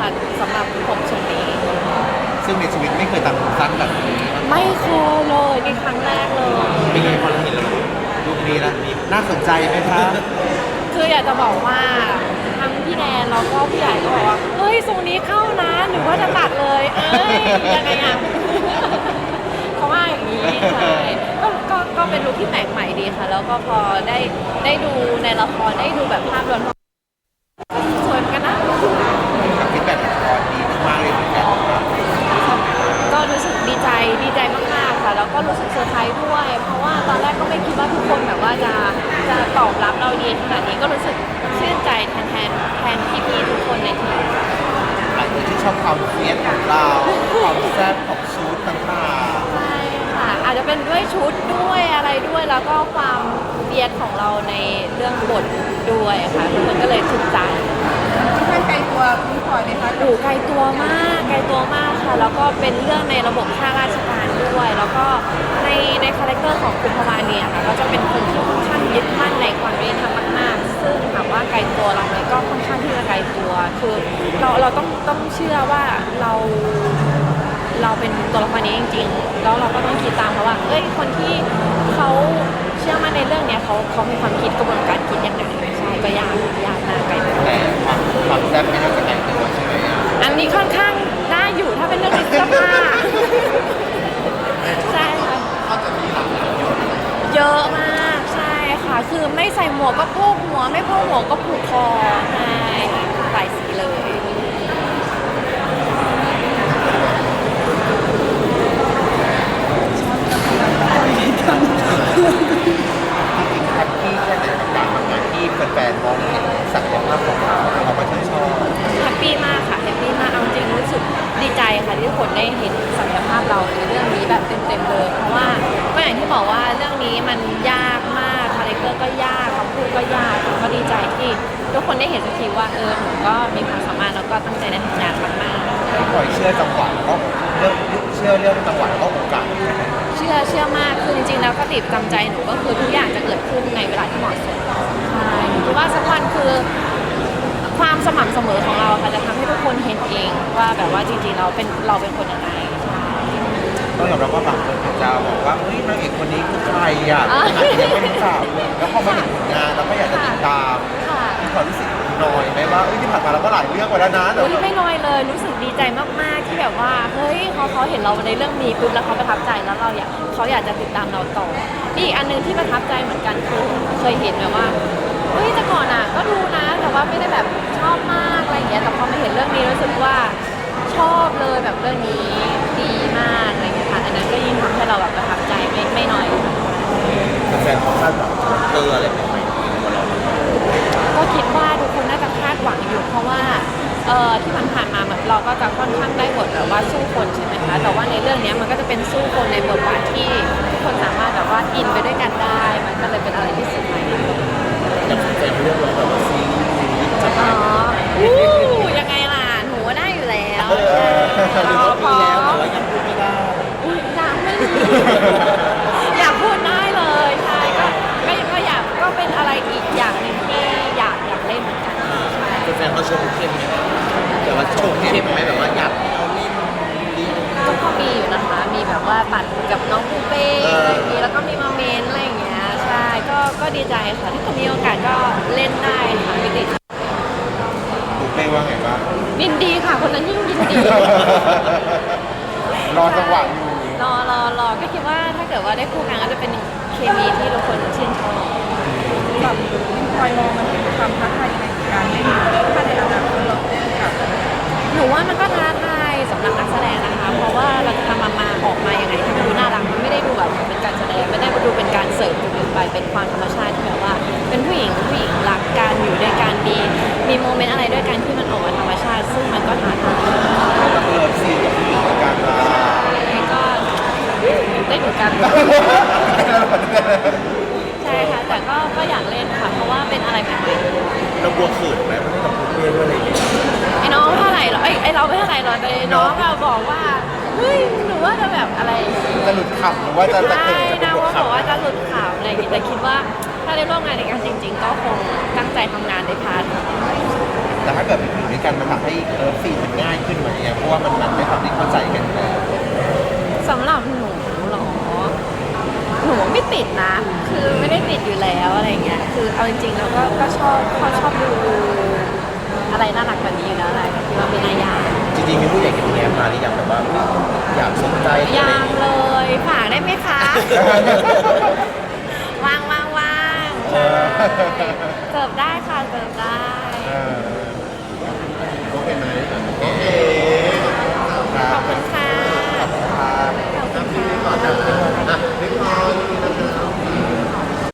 ค่ะสำหรับผมทรงนี้ ซึ่งในชีวิตไม่เคยตัดผมสั้นแบบนี้ไม่เคยเลยนี่ครั้งแรกเลย เป็นไงพอเราเห็นแล้วมันรูปนี้แล้วมีน่าสนใจไหมคะคืออยากจะบอกว่าทั้งพี่แดนแล้วก็พี่ใหญ่ก็บอกว่าเฮ้ยทรงนี้เข้านะหรือว่าจะตัดเลยเอ้ยยังไงอะเขาว่าอย่างนี้ใช่ก็ก็ก็เป็นลุคที่แปลกใหม่ดีค่ะ แล้วก็พอได้ได้ดูในละครได้ดูแบบภาพรวมสวยเหมือนกันนะ กับฟีดแบ็กละครดีมากๆเลยเหมือนกันครับ ก็รู้สึกดีใจดีใจมา กๆค่ะแล้วก็รู้สึกเซอร์ไพรส์ด้วย เพราะว่าตอนแรกก็ไม่คิดว่าทุกคนแบบว่าจะจะตอบรับเราดีขนาดนี้ก็รู้สึกชื่นใจแทนแทนแทนพี่ๆทุกคนในทีมหลายคนที่ชอบความเฟียสของเราความแซ่บของชุดต่างใช่ค่ะอาจจะเป็นด้วยชุดด้วยอะไรด้วยแล้วก็ความเบียดของเราในเรื่องบทด้วยค่ะมันก็เลยถูกใจ ค่อนข้างไกล ตัวพี่พลอยเลยค่ะโอ้ไกลตัวมากไกลตัวมากค่ะ แล้วก็เป็นเรื่องในระบบข้าราชการด้วย แล้วก็ในในคาแรคเตอร์ของคุณพวาเนี่ยค่ะก็จะเป็นคนที่ค่อนข้างยึดมั่นในความยุติธรรมมากๆ ซึ่งถามว่าไกลตัวเราไหมก็ค่อนข้างที่จะไกลตัวคือเราเราต้องต้องเชื่อว่าเราเราเป็นตัวละครนี้จริงๆ แล้วเราก็ต้องคิดตามเขาว่า เอ้ย คนที่เขาเชื่อมั่นในเรื่องเนี้ยเขาเขามีความคิดกระบวนการคิดยังไงใช่ก็ยากยากมากไกลตัวๆแต่ความความแซ่บไม่น่าจะไกลตัวใช่ไหมอะอั นี้ค่อนข้างน่าอยู่ถ้าเป็นเรื่องเสื้อผ้าใช่ค่ะเยอะเลยเยอะมากใช่ค่ะ คือไม่ใส่หมวกก็โพกหัว ไม่โพกหัวก็ผูกคอใช่หลายสีเลย จริงๆแฮปปี้แค่ไหนกับการทำงานที่แฟนๆมองเห็นศักยภาพของเราเขาก็ชื่นชอบ แฮปปี้มากค่ะแฮปปี้มากเอาจริงรู้สึกดีใจ ค่ะที่ทุกคนได้เห็นศักยภาพเราในเรื่องนี้แบบเต็มๆเลยเพราะว่าก็อย่างที่บอกว่าเรื่องนี้มันยากมากคาแรคเตอร์ก็ยากคำพูดก็ยากก็ดีใจที่ทุกคนได้เห็นสักทีว่าเออหนูก็มีความสามารถแล้วก็ตั้งใจในทำงานมากๆพี่พลอยเชื่อจังหวะก็เรื่องเชื่อเรื่องจังหวะแล้วก็โอกาส เชื่อเชื่อมากคือจริงๆแล้วคติประจำใจหนูก็คือทุกอย่างจะเกิดขึ้นใน ห้ทุกคนเห็นเองว่าแบบว่าจริงๆเราเป็นเราเป็นคนยังไงใช่ต้องยอมรับว่าบางคนอาจจะบอกว่าเฮ้ยนางเอกคนนี้คือใครอะอะอาจจะยังไม่รู้จักแล้วพอมาเห็นผลงานเราก็อยากจะติดตามค่ะมีความรู้สึกน้อยไหมว่าเอ้ยที่ผ่านมาเราก็หลายเรื่องไปแล้วนะแต่อุ้ยว่าไม่น้อยเลยรู้สึกดีใจมากๆที่แบบว่าเฮ้ยเขาเขาเห็นเราในเรื่องนี้ปุ๊บแล้วเขาประทับใจแล้วเราอยากเขาอยากจะติดตามเราต่อนี่อีกอันหนึงที่ประทับใจเหมือนกันคือเคยเห็นแบบว่าเฮ้ยแต่ก่อนอะก็ดูนะ ว่าชอบเลยแบบเรื่องนี้ดีมากอะไรอย่างเงี้ยค่ะอันนั้นก็ยิ่งทำให้เราแบบประทับใจไม่ไม่น้อย แฟนเขาคาดหวังเตอร์อะไรใหม่ๆของเราก็คิดว่าทุกคนน่าจะคาดหวังอยู่ เพราะว่าเอ่อที่ผ่านๆมาเหมือนเราก็จะค่อนข้างได้บทแบบว่าสู้คนใช่ไหมคะแต่ว่าในเรื่องเนี้ยมันก็จะเป็นสู้คนในบทบาทที่ทุกคนสามารถแบบว่าอินไปด้วยกันได้ มันก็เลยเป็นอะไรที่สุดใหม่อยากสนใจเรื่องเราแบบว่าซีรีส์จะ อ๋ออู้ยังไงล่ะหนูว่าได้อยู่แล้ว เออห ใช่ รือ รอ ว่า พ มี อ แล้วแต่ว่ายังพูดไม่ได้ อุ๊ยอยากไม่รู้อยากพูดได้เลยใช่ก็ก็ก็อยากก็เป็น อะไรอีกอย่างหนึ่งที่อยากอยากเล่นเหมือนกันใช่แฟนเขาชมเข้มไหมแต่ว่าชมเข้มไหมแบบว่าอยากเอาเล่นดีก็ก็มีอยู่นะคะ มีแบบว่าปัดกับน้องปูเป้เออออะไรอย่างนี้แล้วก็มีมาเมนอะไรอย่างเงี้ยใช่ก็ก็ดีใจค่ะถ้าเกิดมีโอกาสก็เล่นได้ค่ะไม่ติดดูเป้ว่าไงบ้างยินดีค่ะ คนนั้นยิ่งยินดี รอจังหวะอยู่รอรอรอก็คิดว่าถ้าเกิดว่าได้คู่กันก็จะเป็นเคมีที่ทุกคนชื่นชอบ แบบพี่พลอยมองมันเป็นความท้าทายยังไงกับการเล่นถ้าในอนาคตเราเล่นกับหนูว่ามันก็ท้าทายสำหรับนักแสดงนะคะ เพราะว่าเราจะทำมามาออกมาอย่างไงที่มันดูน่ารักมันไม่ได้ดูแบบเป็นการแสดงไม่ได้ดูเป็นการเสิร์ฟจนเกินไปเป็นความธรรมชาติที่แบบว่า เป็นผู้หญิงผู้หญิงรักกันอยู่ด้วยกันมีมีโมเมนต์อะไรด้วยกันที่มันออกมาธรรมชาติ ซึ่งมันก็ท้าทายแล้วก็เลิฟซีนกับผู้หญิงกันละแล้วก็ได้เหมือนกัน ช่ค่ะแต่ก็ก็อยากเล่นค่ะเพราะว่าเป็นอะไรใหม่ๆเรากลัวเขินไหมมันต้องกับเพื่อนด้วยอะไรอย่างเงี้ยไอ้น้องเท่าไหร่หรอไอ้ไอ้เราไม่เท่าไหร่หรอกแต่ไอ้น้องเราบอกว่าเฮ้ยหนูว่าจะแบบอะไรจะหลุดขำหรือว่าจะตะใช่เกิดจะเป็นนะบทว่าบอกขำว่าจะหลุดขำอะไรอย่างงี้แต่คิดว่าถ้าได้ร่วมงานในการจริง ๆ ก็คงตั้งใจทำงานในพาร์ท แต่ถ้าเกิดไปอยู่ด้วยกันมันทำให้เลิฟซีนมันง่ายขึ้นไหมอะเพราะว่ามันมันได้ความที่เข้าใจกันอยู่แล้ว สำหรับหนูเหรอ หนูไม่ติดนะคือไม่ได้ติดอยู่แล้วอะไรเงี้ยคือเอาจริงๆเราก็ก็ชอบเขาชอบดูอะไรน่ารักแบบนี้อยู่แล้วแหละก็คิดว่าไม่น่ายากจริงๆมีผู้ใหญ่กับแง้มมาหรือยังแบบว่าอยากสนใจอะไรยัอย่างงเงี้ยเลยฝากได้ไหมคะว่างว่างว่างใช่เสิร์ฟได้ค่ะเสิร์ฟได้ เออโอ